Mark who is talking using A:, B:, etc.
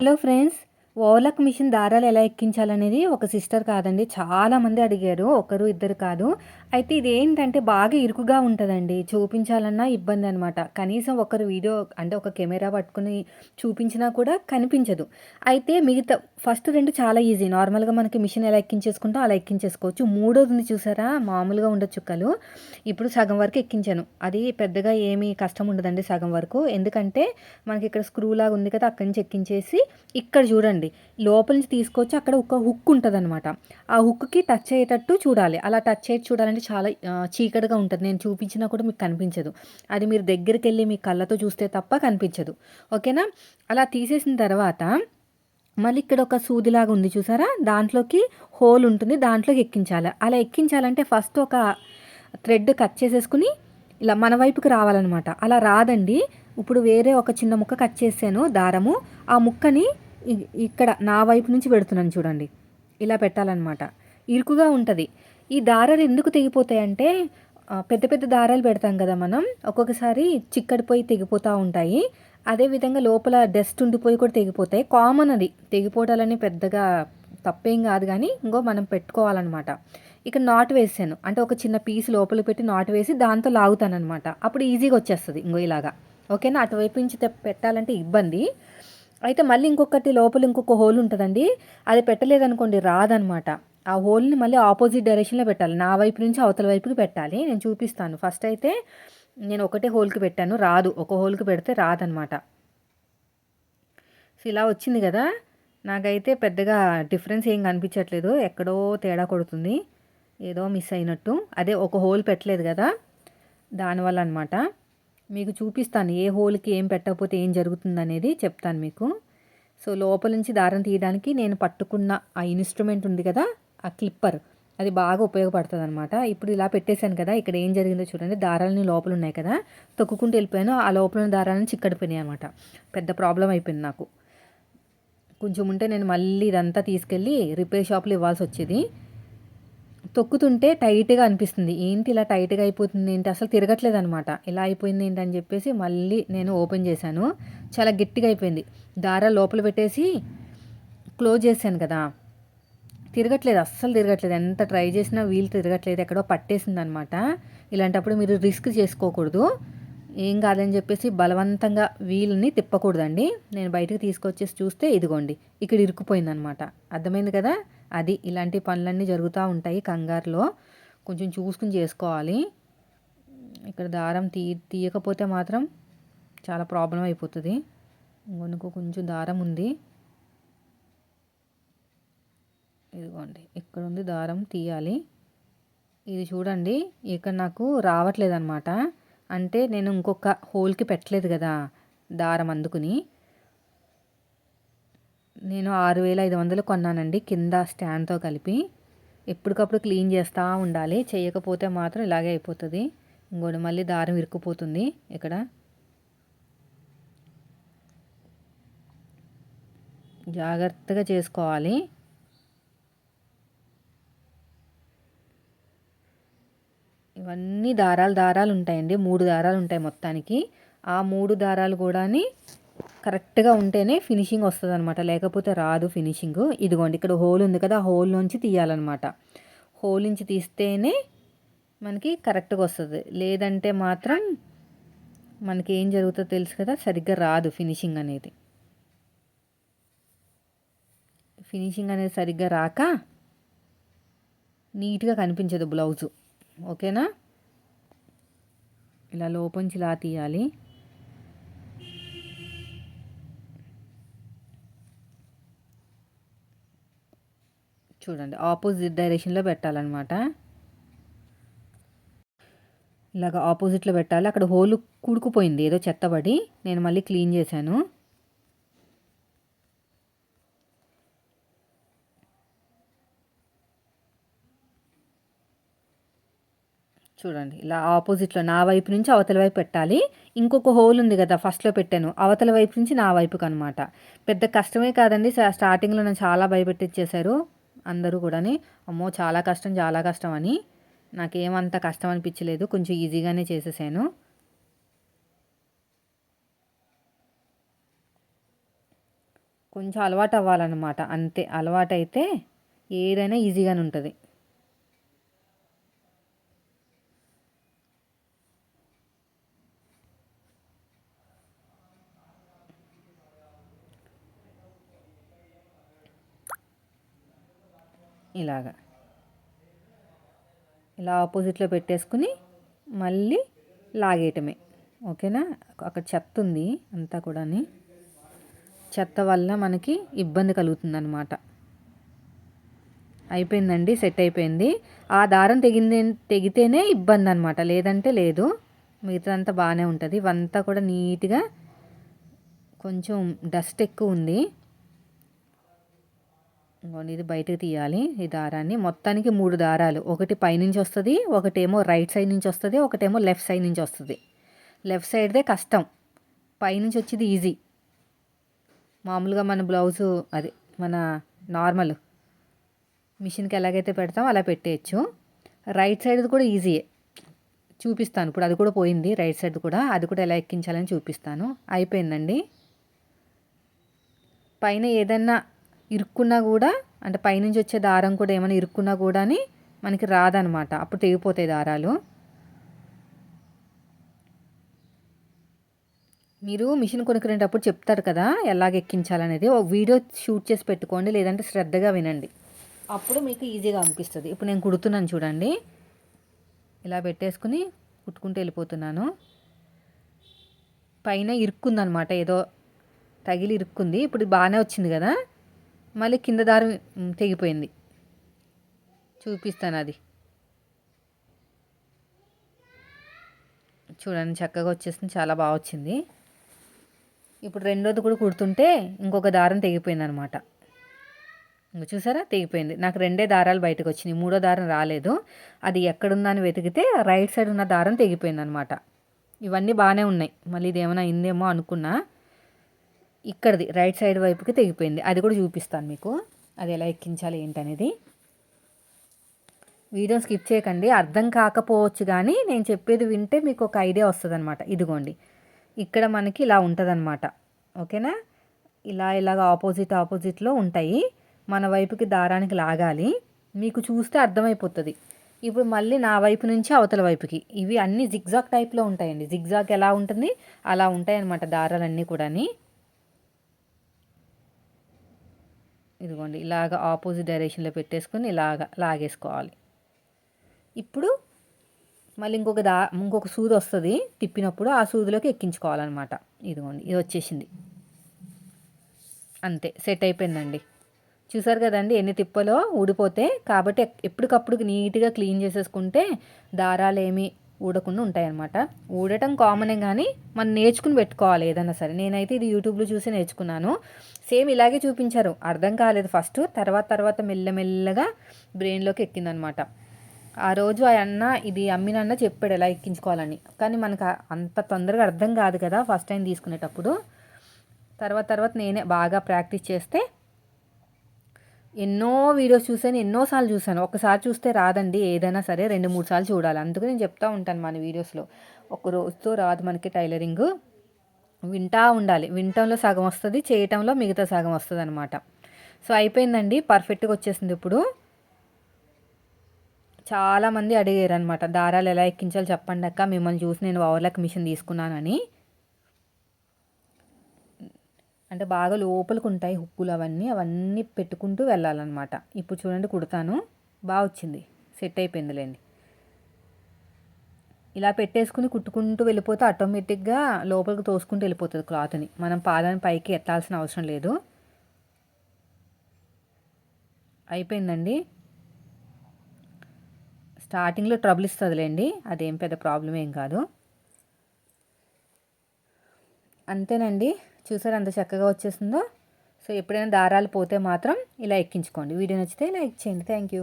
A: Hello friends ఓలక్ machine దారాలు ఎలా ఎక్కించాలనేది ఒక సిస్టర్ కాదండి. చాలామంది అడిగారు. ఒకరు ఇద్దరు కాదు. అయితే ఇది ఏంటంటే బాగా ఇరుకుగా ఉంటుందండి. చూపించాలన్నా ఇబ్బంది అనమాట కనీసం ఒకరు వీడియో అంటే ఒక కెమెరా పట్టుకుని చూపించినా కూడా కనిపించదు. అయితే మిగతా ఫస్ట్ రెండు చాలా ఈజీ. నార్మల్గా మనకి మిషన్ ఎలా ఎక్కించేసుకుంటాం అలా ఎక్కించేసుకోవచ్చు. మూడోది చూసారా? మామూలుగా ఉండదు చుక్కలు. ఇప్పుడు సగం వరకు ఎక్కించాను. అది పెద్దగా ఏమీ కష్టం ఉండదండి సగం వరకు. ఎందుకంటే మనకి ఇక్కడ స్క్రూ లాగా ఉంది కదా అక్కడి నుంచి ఎక్కించేసి ఇక్కడ చూడండి. లోపల నుంచి తీసుకొచ్చి అక్కడ ఒక హుక్ ఉంటుంది అనమాట ఆ హుక్కి టచ్ అయ్యేటట్టు చూడాలి. అలా టచ్ అయ్యి చూడాలంటే చాలా చీకటిగా ఉంటుంది. నేను చూపించినా కూడా మీకు కనిపించదు. అది మీరు దగ్గరికి వెళ్ళి మీ కళ్ళతో చూస్తే తప్ప కనిపించదు. ఓకేనా? అలా తీసేసిన తర్వాత మళ్ళీ ఇక్కడ ఒక సూదిలాగా ఉంది చూసారా? దాంట్లోకి హోల్ ఉంటుంది. దాంట్లోకి ఎక్కించాలి. అలా ఎక్కించాలంటే ఫస్ట్ ఒక థ్రెడ్ కట్ చేసేసుకుని ఇలా మన వైపుకి రావాలన్నమాట. అలా రాదండి. ఇప్పుడు వేరే ఒక చిన్న ముక్క కట్ చేసాను. దారము. ఆ ముక్కని ఇక్కడ నా వైపు నుంచి పెడుతున్నాను చూడండి. ఇలా పెట్టాలన్నమాట. ఇరుకుగా ఉంటుంది. ఈ దారాలు ఎందుకు తెగిపోతాయంటే పెద్ద పెద్ద దారాలు పెడతాం కదా మనం ఒక్కొక్కసారి చిక్కడిపోయి తెగిపోతూ ఉంటాయి. అదేవిధంగా లోపల డస్ట్ ఉండిపోయి కూడా తెగిపోతాయి. కామన్ అది. తెగిపోవటాలని పెద్దగా తప్పేం కాదు కానీ ఇంకో మనం పెట్టుకోవాలన్నమాట. ఇక నాట్ వేసాను. అంటే ఒక చిన్న పీస్ లోపల పెట్టి నాట్ వేసి దాంతో లాగుతాను అనమాట అప్పుడు ఈజీగా వచ్చేస్తుంది ఇంకో ఇలాగా. ఓకేనా? అటువైపు నుంచి పెట్టాలంటే ఇబ్బంది. అయితే మళ్ళీ ఇంకొకటి లోపల ఇంకొక హోల్ ఉంటుందండి. అది పెట్టలేదనుకోండి రాదనమాట. ఆ హోల్ని మళ్ళీ ఆపోజిట్ డైరెక్షన్లో పెట్టాలి. నా వైపు నుంచి అవతల వైపుకి పెట్టాలి. నేను చూపిస్తాను. ఫస్ట్ అయితే నేను ఒకటే హోల్కి పెట్టాను రాదు. ఒక హోల్కి పెడితే రాదనమాట. సో ఇలా వచ్చింది కదా. నాకైతే పెద్దగా డిఫరెన్స్ ఏం కనిపించట్లేదు. ఎక్కడో తేడా కొడుతుంది. ఏదో మిస్ అయినట్టు. అదే ఒక హోల్ పెట్టలేదు కదా. దానివల్ల అనమాట. మీకు చూపిస్తాను ఏ హోల్కి ఏం పెట్టకపోతే ఏం జరుగుతుంది అనేది చెప్తాను మీకు. సో లోపల నుంచి దారం తీయడానికి నేను పట్టుకున్న ఆ ఇన్స్ట్రుమెంట్ ఉంది కదా ఆ క్లిప్పర్ అది బాగా ఉపయోగపడుతుంది అనమాట ఇప్పుడు ఇలా పెట్టేశాను కదా ఇక్కడ ఏం జరిగిందో చూడండి దారాలని లోపల ఉన్నాయి కదా తొక్కుకుంటూ వెళ్ళిపోయాను ఆ లోపల దారాలను చిక్కడిపోయినాయి అనమాట పెద్ద ప్రాబ్లం అయిపోయింది నాకు. కొంచెం ఉంటే నేను మళ్ళీ ఇదంతా తీసుకెళ్ళి రిపేర్ షాప్లో ఇవ్వాల్సి వచ్చేది. తొక్కుతుంటే టైట్గా అనిపిస్తుంది. ఏంటి ఇలా టైట్గా అయిపోతుంది? ఏంటి అసలు తిరగట్లేదు అనమాట ఇలా అయిపోయింది ఏంటి అని చెప్పేసి మళ్ళీ నేను ఓపెన్ చేశాను. చాలా గట్టిగా అయిపోయింది. దార లోపల పెట్టేసి క్లోజ్ చేశాను కదా. తిరగట్లేదు. అస్సలు తిరగట్లేదు. ఎంత ట్రై చేసినా వీలు తిరగట్లేదు. ఎక్కడో పట్టేసింది అనమాట ఇలాంటప్పుడు మీరు రిస్క్ చేసుకోకూడదు. ఏం కాదని చెప్పేసి బలవంతంగా వీల్ని తిప్పకూడదండి. నేను బయటకు తీసుకొచ్చేసి చూస్తే ఇదిగోండి ఇక్కడ ఇరుక్కుపోయిందనమాట. అర్థమైంది కదా? అది ఇలాంటి పనులన్నీ జరుగుతూ ఉంటాయి కంగారులో. కొంచెం చూసుకుని చేసుకోవాలి. ఇక్కడ దారం తీ తీయకపోతే మాత్రం చాలా ప్రాబ్లం అయిపోతుంది. ఇంకొనుకో కొంచెం దారం ఉంది. ఇదిగోండి ఇక్కడ ఉంది దారం తీయాలి. ఇది చూడండి ఇక్కడ నాకు రావట్లేదు అనమాట అంటే నేను ఇంకొక హోల్కి పెట్టలేదు కదా దారం అందుకుని. నేను ఆరు వేల ఐదు వందలు కొన్నానండి కింద స్టాండ్తో కలిపి. ఎప్పటికప్పుడు క్లీన్ చేస్తూ ఉండాలి. చేయకపోతే మాత్రం ఇలాగే అయిపోతుంది. ఇంకోటి మళ్ళీ దారం ఇరుక్కుపోతుంది ఇక్కడ. జాగ్రత్తగా చేసుకోవాలి. ఇవన్నీ దారాలు దారాలు ఉంటాయండి. మూడు దారాలు ఉంటాయి మొత్తానికి. ఆ మూడు దారాలు కూడాని కరెక్ట్గా ఉంటేనే ఫినిషింగ్ వస్తుంది అనమాట లేకపోతే రాదు ఫినిషింగ్. ఇదిగోండి ఇక్కడ హోల్ ఉంది కదా హోల్ నుంచి తీయాలన్నమాట. హోల్ నుంచి తీస్తేనే మనకి కరెక్ట్గా వస్తుంది. లేదంటే మాత్రం మనకి ఏం జరుగుతుందో తెలుసు కదా సరిగ్గా రాదు ఫినిషింగ్ అనేది. ఫినిషింగ్ అనేది సరిగ్గా రాక నీట్గా కనిపించదు బ్లౌజు. ఓకేనా? ఇలా లోపంచి ఇలా తీయాలి. చూడండి ఆపోజిట్ డైరెక్షన్లో పెట్టాలన్నమాట. ఇలాగ ఆపోజిట్లో పెట్టాలి. అక్కడ హోల్ కుడుకుపోయింది ఏదో చెత్తబడి నేను మళ్ళీ క్లీన్ చేశాను. చూడండి ఇలా ఆపోజిట్లో నా వైపు నుంచి అవతల వైపు పెట్టాలి. ఇంకొక హోల్ ఉంది కదా ఫస్ట్లో పెట్టాను. అవతల వైపు నుంచి నా వైపుకి అనమాట పెద్ద కష్టమే కాదండి స్టార్టింగ్లో నన్ను చాలా భయపెట్టించేశారు అందరూ కూడాని. అమ్మో చాలా కష్టం చాలా కష్టం అని. నాకేమంత కష్టం అనిపించలేదు కొంచెం ఈజీగానే చేసేసాను. కొంచెం అలవాటు అవ్వాలన్నమాట అంతే. అలవాటు అయితే ఏదైనా ఈజీగానే ఉంటుంది. ఇలాగా. ఇలా ఆపోజిట్లో పెట్టేసుకుని మళ్ళీ లాగేయటమే. ఓకేనా? అక్కడ చెత్త ఉంది అంతా కూడా చెత్త వల్ల మనకి ఇబ్బంది కలుగుతుంది అనమాట అయిపోయిందండి సెట్ అయిపోయింది. ఆ దారం తెగింది తెగితేనే ఇబ్బంది అనమాట లేదంటే లేదు మిగతాదంతా బాగానే ఉంటుంది. ఇవంతా కూడా నీట్గా కొంచెం డస్ట్ ఎక్కువ ఉంది. ఇది బయటకు తీయాలి. ఈ దారాన్ని మొత్తానికి మూడు దారాలు. ఒకటి పైనుంచి వస్తుంది ఒకటేమో రైట్ సైడ్ నుంచి వస్తుంది ఒకటేమో లెఫ్ట్ సైడ్ నుంచి వస్తుంది. లెఫ్ట్ సైడ్దే కష్టం. పైనుంచి వచ్చేది ఈజీ. మామూలుగా మన బ్లౌజు అది మన నార్మల్ మిషన్కి ఎలాగైతే పెడతామో అలా పెట్టేయచ్చు. రైట్ సైడ్ది కూడా ఈజీయే చూపిస్తాను. ఇప్పుడు అది కూడా పోయింది రైట్ సైడ్ కూడా. అది కూడా ఎలా ఎక్కించాలని చూపిస్తాను. అయిపోయిందండి. పైన ఏదన్నా ఇరుక్కున్నా కూడా అంటే పైనుంచి వచ్చే దారం కూడా ఏమైనా ఇరుక్కున్నా కూడా మనకి రాదనమాట. అప్పుడు తెగిపోతాయి దారాలు. మీరు మిషన్ కొనుక్కునేటప్పుడు చెప్తారు కదా ఎలాగ ఎక్కించాలనేది. ఒక వీడియో షూట్ చేసి పెట్టుకోండి లేదంటే శ్రద్ధగా వినండి. అప్పుడు మీకు ఈజీగా అనిపిస్తుంది. ఇప్పుడు నేను కుడుతున్నాను చూడండి. ఇలా పెట్టేసుకుని కుట్టుకుంటూ వెళ్ళిపోతున్నాను. పైన ఇరుక్కుందనమాట. ఏదో తగిలి ఇరుక్కుంది. ఇప్పుడు బాగానే వచ్చింది కదా. మళ్ళీ కింద దారం తెగిపోయింది. చూపిస్తాను అది. చూడండి చక్కగా వచ్చేసింది చాలా బాగా వచ్చింది. ఇప్పుడు రెండోది కూడా కుడుతుంటే ఇంకొక దారం తెగిపోయింది అనమాట ఇంక చూసారా? తెగిపోయింది. నాకు రెండే దారాలు బయటకు వచ్చినాయి. మూడో దారం రాలేదు. అది ఎక్కడుందని వెతికితే రైట్ సైడ్ ఉన్న దారం తెగిపోయింది అనమాట ఇవన్నీ బాగానే ఉన్నాయి. మళ్ళీ ఇది ఏమైనా అయిందేమో అనుకున్నా. ఇక్కడది రైట్ సైడ్ వైపుకి తెగిపోయింది. అది కూడా చూపిస్తాను మీకు. అది ఎలా ఎక్కించాలి ఏంటనేది. వీడియో స్కిప్ చేయకండి. అర్థం కాకపోవచ్చు కానీ నేను చెప్పేది వింటే మీకు ఒక ఐడియా వస్తుంది అనమాట ఇదిగోండి. ఇక్కడ మనకి ఇలా ఉంటుందన్నమాట. ఓకేనా? ఇలా ఇలాగ ఆపోజిట్ ఆపోజిట్లో ఉంటాయి. మన వైపుకి దారానికి లాగాలి. మీకు చూస్తే అర్థమైపోతుంది. ఇప్పుడు మళ్ళీ నా వైపు నుంచి అవతల వైపుకి. ఇవి అన్నీ జిగ్జాగ్ టైప్లో ఉంటాయండి. జిగ్జాగ్ ఎలా ఉంటుంది? అలా ఉంటాయన్నమాట దారాలన్నీ కూడాని. ఇదిగోండి ఇలాగ ఆపోజిట్ డైరెక్షన్లో పెట్టేసుకొని ఇలాగ లాగేసుకోవాలి. ఇప్పుడు మళ్ళీ ఇంకొక దా ఇంకొక సూది వస్తుంది తిప్పినప్పుడు ఆ సూదిలోకి ఎక్కించుకోవాలన్నమాట. ఇదిగోండి ఇది వచ్చేసింది. అంతే సెట్ అయిపోయిందండి. చూసారు కదండి ఎన్ని తిప్పలో ఊడిపోతే కాబట్టి ఎప్పటికప్పుడు నీట్గా క్లీన్ చేసేసుకుంటే దారాలు ఏమి ఊడకుండా ఉంటాయన్నమాట. ఊడటం కామనే కానీ మనం నేర్చుకుని పెట్టుకోవాలి ఏదైనా సరే. నేనైతే ఇది యూట్యూబ్లో చూసి నేర్చుకున్నాను. సేమ్ ఇలాగే చూపించారు. అర్థం కాలేదు ఫస్ట్. తర్వాత తర్వాత మెల్లమెల్లగా బ్రెయిన్లోకి ఎక్కిందనమాట ఆ రోజు ఆ అన్న ఇది అమ్మినన్న చెప్పాడు ఎలా ఎక్కించుకోవాలని. కానీ మనకు అంత తొందరగా అర్థం కాదు కదా ఫస్ట్ టైం తీసుకునేటప్పుడు. తర్వాత తర్వాత నేనే బాగా ప్రాక్టీస్ చేస్తే ఎన్నో వీడియోస్ చూసాను ఎన్నోసార్లు చూసాను ఒకసారి చూస్తే రాదండి ఏదైనా సరే రెండు మూడు సార్లు చూడాలి. అందుకు నేను చెప్తా ఉంటాను మన వీడియోస్లో. ఒక రోజుతో రాదు మనకి టైలరింగ్. వింటా ఉండాలి. వినటంలో సగం వస్తుంది చేయటంలో మిగతా సగం వస్తుంది అనమాట సో అయిపోయిందండి. పర్ఫెక్ట్గా వచ్చేసింది ఇప్పుడు. చాలామంది అడిగారు అనమాట దారాలు ఎలా ఎక్కించాలో చెప్పండి అక్క మిమ్మల్ని చూసి నేను ఓవర్లాక్ మిషన్ తీసుకున్నానని. అంటే బాగా లోపలికి ఉంటాయి హుక్కులు అవన్నీ అవన్నీ పెట్టుకుంటూ వెళ్ళాలన్నమాట. ఇప్పుడు చూడండి కుడతాను. బాగా వచ్చింది. సెట్ అయిపోయిందిలేండి. ఇలా పెట్టేసుకుని కుట్టుకుంటూ వెళ్ళిపోతే ఆటోమేటిక్గా లోపలికి తోసుకుంటూ వెళ్ళిపోతుంది క్లాత్ని. మనం పాదాన్ని పైకి ఎత్తాల్సిన అవసరం లేదు. అయిపోయిందండి. స్టార్టింగ్లో ట్రబుల్ ఇస్తుందిలేండి. అదేం పెద్ద ప్రాబ్లం ఏం కాదు. అంతేనండి. చూసారు అంత చక్కగా వచ్చేసిందో? సో ఎప్పుడైనా దారాలు పోతే మాత్రం ఇలా ఎక్కించుకోండి. వీడియో నచ్చితే లైక్ చేయండి. Thank you.